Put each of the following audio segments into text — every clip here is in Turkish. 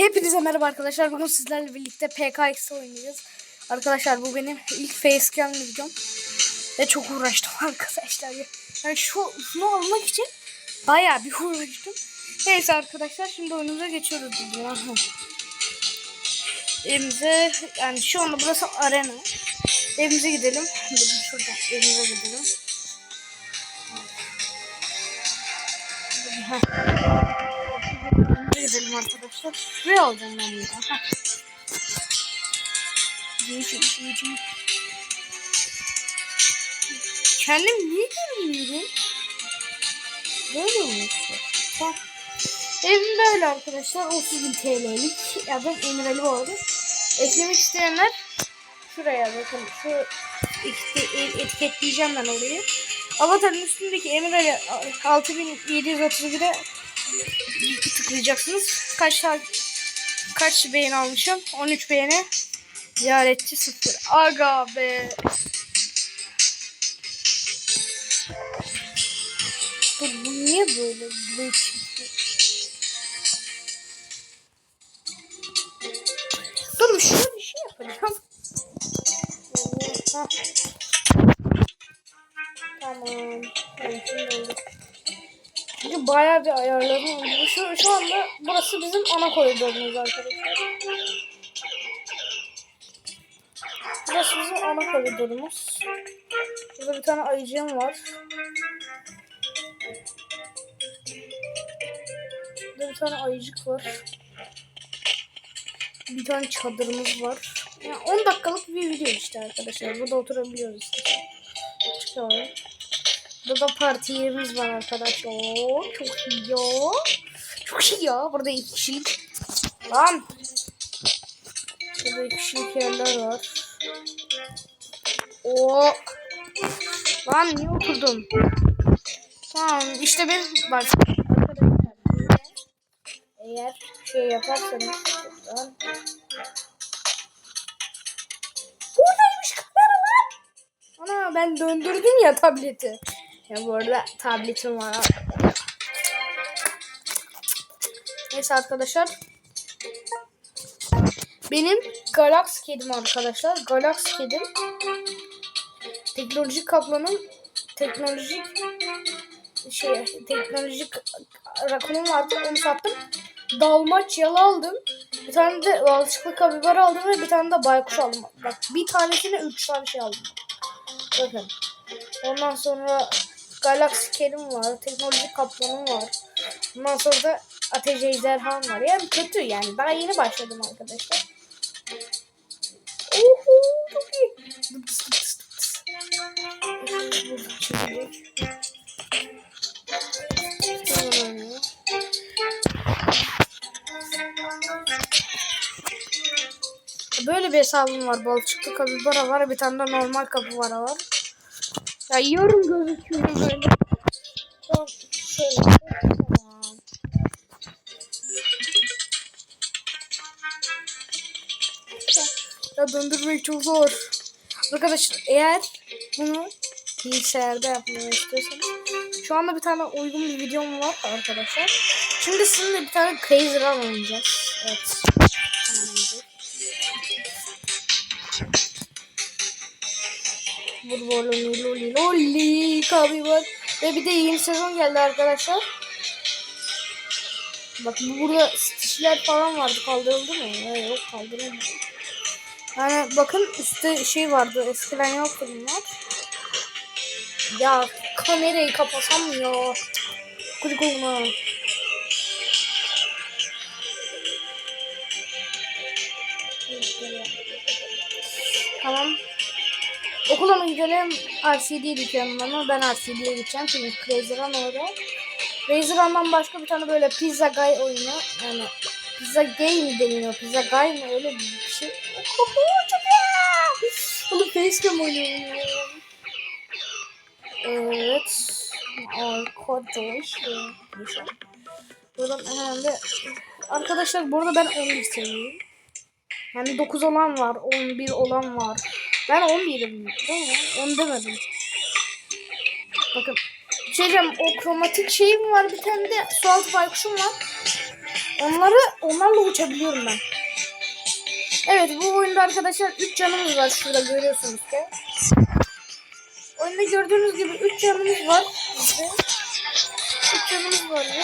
Hepinize merhaba arkadaşlar. Bugün sizlerle birlikte PKX oynayacağız. Arkadaşlar bu benim ilk facecam videom. Ve çok uğraştım arkadaşlar. Yani şu şunu almak için bayağı bir uğraştım. Neyse arkadaşlar şimdi oyunumuza geçiyoruz. Evimize yani şu anda burası arena. Evimize gidelim. Durun şurada evimize gidelim. Arkadaşlar. Şuraya alacağım ben bunu. Geçin. Kendim niye görmüyorum? Böyle olmuştu. Heh. Evim böyle arkadaşlar. 30 bin TL'lik. Ben Emir Ali vardı. Eklemek isteyenler şuraya bakın. Şu etiketleyeceğim ben orayı. Avatarın üstündeki Emir Ali 6731'e tıklayacaksınız. Kaç kaç beğeni almışım? 13 beğeni. Ziyaretçi 0. Aga be. Bu, bu niye böyle? Bu Dur şöyle bir şey yapacağım. Tamam. Evet, şimdi. Çünkü bayağı bir ayarlarım oldu. Şu, şu anda burası bizim ana koridorumuz arkadaşlar. Burası bizim ana koridorumuz. Burada bir tane ayıcığım var. Burada bir tane ayıcık var. Bir tane çadırımız var. Yani 10 dakikalık bir video işte arkadaşlar. Burada oturabiliyoruz. Çıkalım. Burada da parti yerimiz var arkadaşlar. Çok iyi ya. Çok iyi ya. Burada iki kişilik. Lan. Burada iki kişilik yerler var. Oo. Lan niye oturdum? Tamam işte ben bak eğer şey yaparsanız buradan Buradaymış kamera lan. Ana ben döndürdüm ya tableti. Ya bu arada tabletim var. Neyse arkadaşlar. Benim Galax kedim arkadaşlar. Galax kedim. Teknolojik kaplanın teknolojik şey teknolojik rakamım vardı onu sattım. Dalmaçyalı aldım. Bir tane de balçıklı kabibar aldım ve bir tane de baykuş aldım. Bak bir tanesine üç tane şey aldım. Bakın. Ondan sonra Galaxy kedim var. Teknolojik kaplanım var. Ondan sonra da ateş ejderham var. Yani kötü yani. Daha yeni başladım arkadaşlar. Oho çok iyi. Böyle bir hesabım var. Balçıklı kapibara var. Bir tane de normal kapibara var. Ya yorum gözüküyor böyle. Tamam. Şöyle. Tamam. Ya döndürmek çok zor. Arkadaşlar eğer bunu bilgisayarda yapmayı istiyorsanız şu anda bir tane uygun bir videom var arkadaşlar. Şimdi sizinle bir tane Crazy Run oynayacağız. Evet. Vurboloni loli loli kabi var. Ve bir de yeni sezon geldi arkadaşlar. Bak burada stişler falan vardı kaldırıldı mı? Ee, yok kaldırılmadı. Yani bakın üstte şey vardı eskiden yoktu bunlar. Ya kamerayı kapasam mı ya? Gıcık olma. Tamam. Okula mı gidelim? RCD'ye gideceğim ama ben RCD'ye gideceğim çünkü Crazy Run orada. Crazy Run'dan başka bir tane böyle Pizza Guy oyunu. Yani Pizza Game mi deniyor? Pizza Guy mı? Öyle bir şey. Oho, çok iyi. Onu facecam oynuyorum. Evet. Arkadaşlar. Buradan hemen de Arkadaşlar burada ben 11 seviyorum. Yani 9 olan var, 11 olan var. Ben 11'im değil mi? 10 demedim. Bakın. Şey diyeceğim, o kromatik şeyim var bir tane de su altı baykuşum var. Onları onlarla uçabiliyorum ben. Evet bu oyunda arkadaşlar 3 canımız var şurada görüyorsunuz ki. Oyunda gördüğünüz gibi 3 canımız var. Bizde. 3 canımız var ve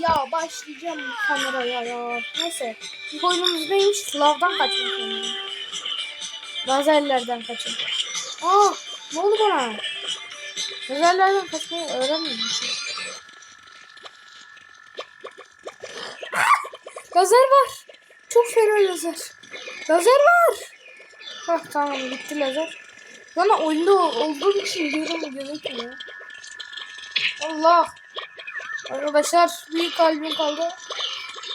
ya başlayacağım kameraya ya. Neyse. İlk oyunumuz neymiş? Slav'dan kaçmak oyunu. Lazerlerden kaçın. Aa, ne oldu bana? Lazerlerden kaçmayı öğrenmedim. Lazer var. Çok fena lazer. Lazer var. Hah tamam gitti lazer. Bana oyunda olduğum için diyorum gözükmüyor. Allah. Arkadaşlar büyük kalbim kaldı.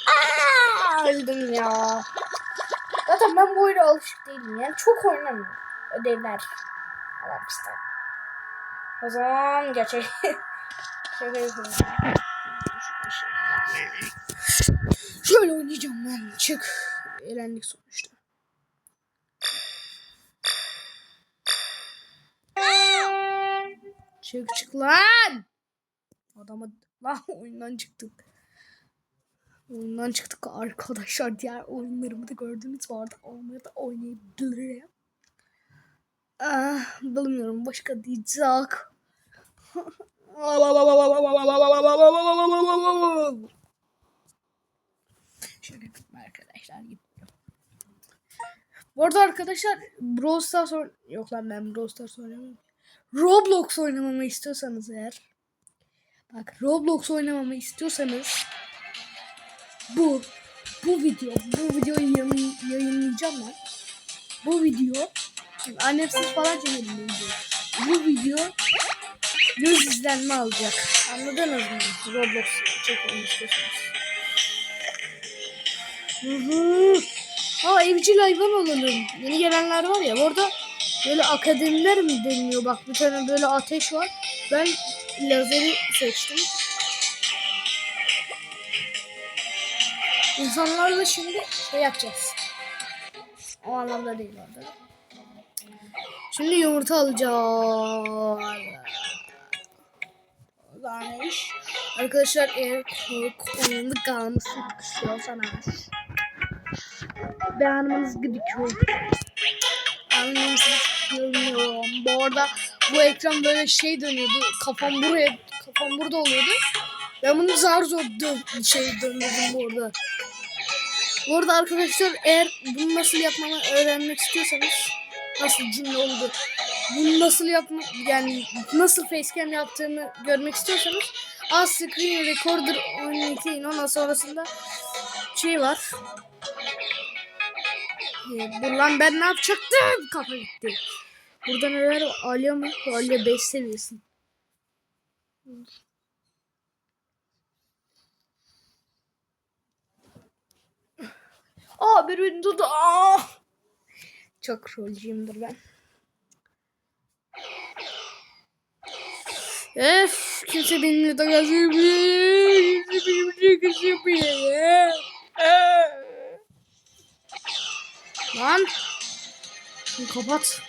Aa, öldüm ya. Zaten ben bu oyuna alışık değilim yani çok oynamıyorum. Ödevler. Allah işte. O zaman gerçek. Yapalım. Şöyle oynayacağım ben. Çık. Eğlendik sonuçta. Çık çık lan. Adama lan oyundan çıktık. Oyundan çıktık arkadaşlar. Diğer oyunlarımı da gördüğünüz vardı. Onları da oynayabilirim. Ah, bilmiyorum başka diyecek. Şöyle yapayım arkadaşlar. gidiyorum. Bu arada arkadaşlar Brawl Stars Yok lan ben Brawl Stars oynamam. Roblox oynamamı istiyorsanız eğer Bak Roblox oynamamı istiyorsanız bu bu video bu videoyu yayın, yayınlayacağım ben. Bu video annemsiz falan çekelim bu video. Bu video 100 izlenme alacak. Anladınız mı? Roblox çekmemi istiyorsanız. Hı hı. Evcil hayvan olalım. Yeni gelenler var ya orada böyle akademiler mi deniliyor? Bak bir tane böyle ateş var. Ben lazeri seçtim. İnsanlarla şimdi şey yapacağız. O anlamda değil orada. Şimdi yumurta alacağız. İş. Arkadaşlar eğer oyunu kalmışlık istiyorsanız beğenmeniz gerekiyor. Beğenmeniz gerekiyor. Bu arada bu ekran böyle şey dönüyordu. Kafam buraya, kafam burada oluyordu. Ben bunu zar zor dön şey döndürdüm bu arada. Bu arada arkadaşlar eğer bunu nasıl yapmamı öğrenmek istiyorsanız nasıl cümle oldu. Bunu nasıl yapma yani nasıl facecam yaptığımı görmek istiyorsanız az screen recorder oynayın ondan sonrasında şey var. Ee, Buradan ben ne yapacaktım? Kafa gitti. Burada neler? Alya mı? Alya 5 seviyesi. Aa bir da aa. Çok rolcuyumdur ben. Öf kimse benimle de yazmıyor. Kimse benimle kız yapıyor. Lan. Kapat.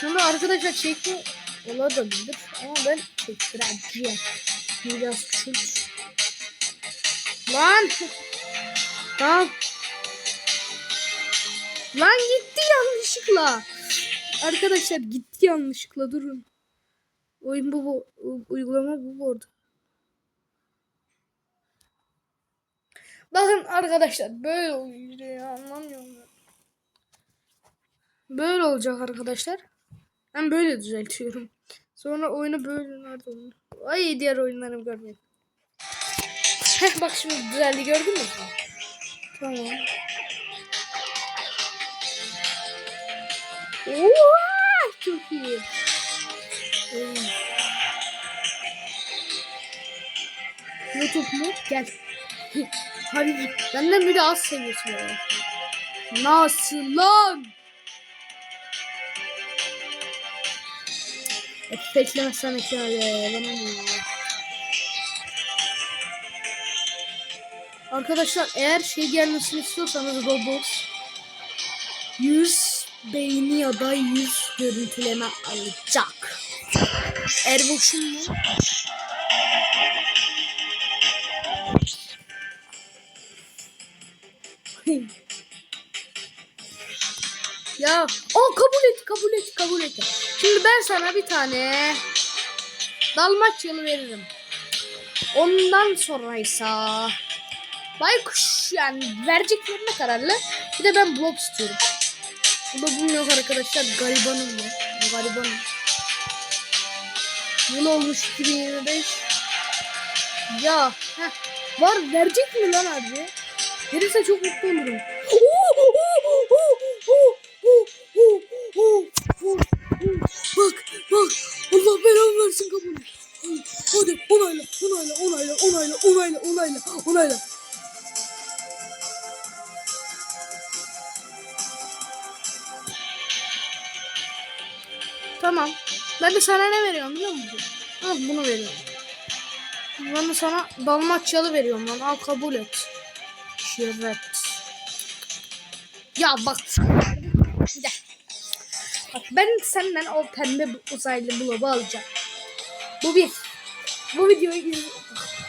Şimdi arkadaşlar çekti olabilir ama ben çektireceğim. Biraz küçült. Lan. Tamam. Lan gitti yanlışlıkla. Arkadaşlar gitti yanlışlıkla durun. Oyun bu, bu uygulama bu bu arada. Bakın arkadaşlar böyle oluyor ya anlamıyorum. Böyle olacak arkadaşlar. Ben böyle düzeltiyorum. Sonra oyunu böyle nerede oyunu? Ay diğer oyunlarımı görmeyin. Heh bak şimdi düzeldi gördün mü? Tamam. Oo, çok iyi. Hmm. YouTube mu? Gel. Hadi benden bir de az seviyorsun ya. Nasıl lan? Hep beklemezsem eklemeli. Arkadaşlar eğer şey gelmesini istiyorsanız Roblox 100 beyni ya da 100 görüntüleme alacak. Erboş'un mu? ya o oh, et kabul et kabul et. Şimdi ben sana bir tane Dalmaçyalı veririm. Ondan sonraysa Baykuş yani vereceklerine kararlı. Bir de ben blok istiyorum. Bu da bunun yok arkadaşlar. Garibanım ya. Garibanım. Yıl olmuş 2025. Ya. Heh. Var verecek mi lan harbi? Verirse çok mutlu olurum. Versin kabul. Hadi onayla onayla onayla onayla onayla onayla onayla. Tamam. Ben de sana ne veriyorum biliyor musun? Al bunu veriyorum. Ben de sana Dalmaçyalı veriyorum lan. Al kabul et. Şirret. Ya bak. Bak ben senden o pembe uzaylı blobu alacağım. Bu bir. Bu videoyu iz...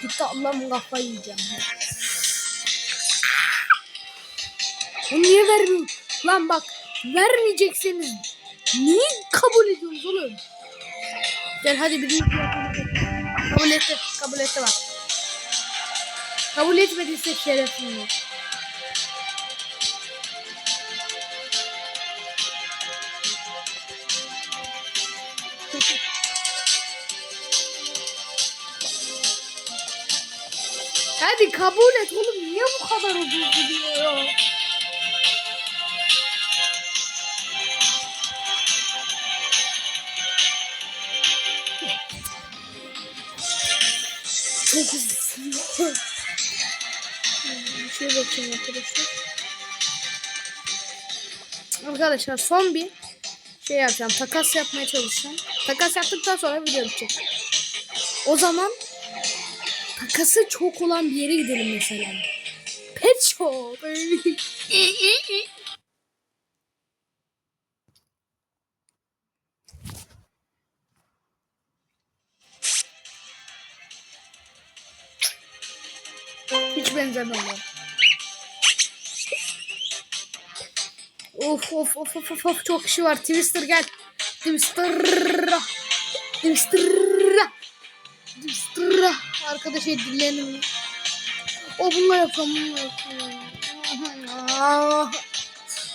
Gitti Allah'ım kafayı yiyeceğim. Onu niye vermiyorsun? Lan bak vermeyecekseniz niye kabul ediyorsunuz oğlum? Gel hadi birini kabul etti. Kabul etti bak. Kabul etmediyse şerefim yok. Hadi kabul et oğlum. Niye bu kadar uzun gidiyor? Çok uzun. Şöyle bakayım arkadaşlar. Arkadaşlar son bir şey yapacağım. Takas yapmaya çalışacağım. Takas yaptıktan sonra video bitecek. O zaman takası çok olan bir yere gidelim mesela. Pet shop. Hiç benzemiyorlar. Of of of of of çok kişi var. Twister gel. Twister. Twister. Twister. Arkadaş edilelim. O bununla yapacağım. Bununla yapacağım.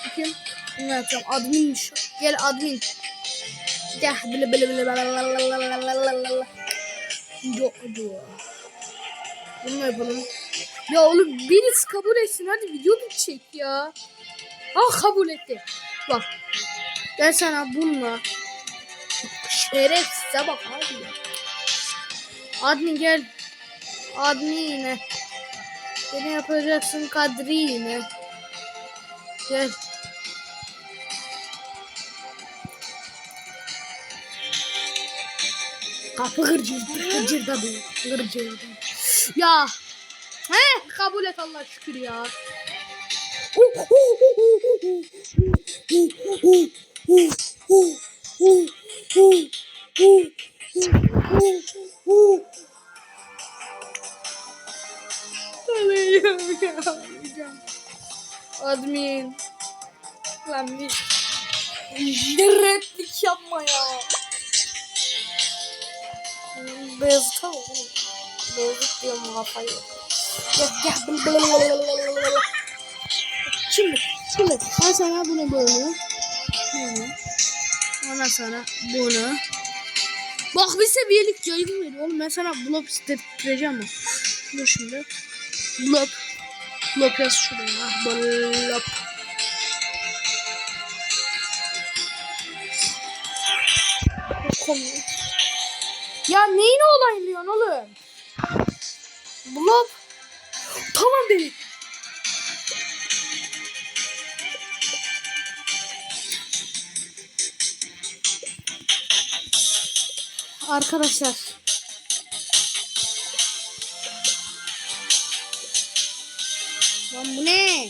Bakayım. Bununla yapacağım. Adminmiş. Gel admin. Gel. Bile bile bile. Yok diyor. Bununla yapalım. Ya oğlum birisi kabul etsin. Hadi video bitecek ya. Ah kabul etti. Bak. Ben sana bununla şerefsize bak abi. ya. Admin gel. Admin yine. Beni yapacaksın Kadri yine. Gel. Kapı gırcır, gırcır da bu, gırcır da. Ya, he, kabul et Allah şükür ya. Admin. Lan bir Şerretlik yapma ya. Beyazıt ama oğlum. Beyazıt diyorum kafayı. Gel gel. Şimdi, şimdi ben sana bunu böyle. Bunu. Ondan sonra bunu. Bak bir seviyelik yaygın veriyor. Oğlum ben sana blok istettireceğim? Dur şimdi. Blok. Blok yaz şuraya. Blok. Komik. Ya neyini olaylıyorsun oğlum? Blok. Tamam beni. Arkadaşlar. Lan bu ne?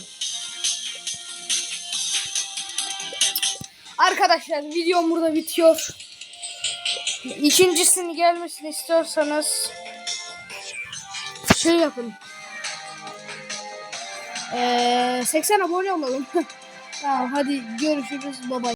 Arkadaşlar videom burada bitiyor. İkincisini gelmesini istiyorsanız şey yapın. Ee, 80 abone olalım. tamam hadi görüşürüz. Bye.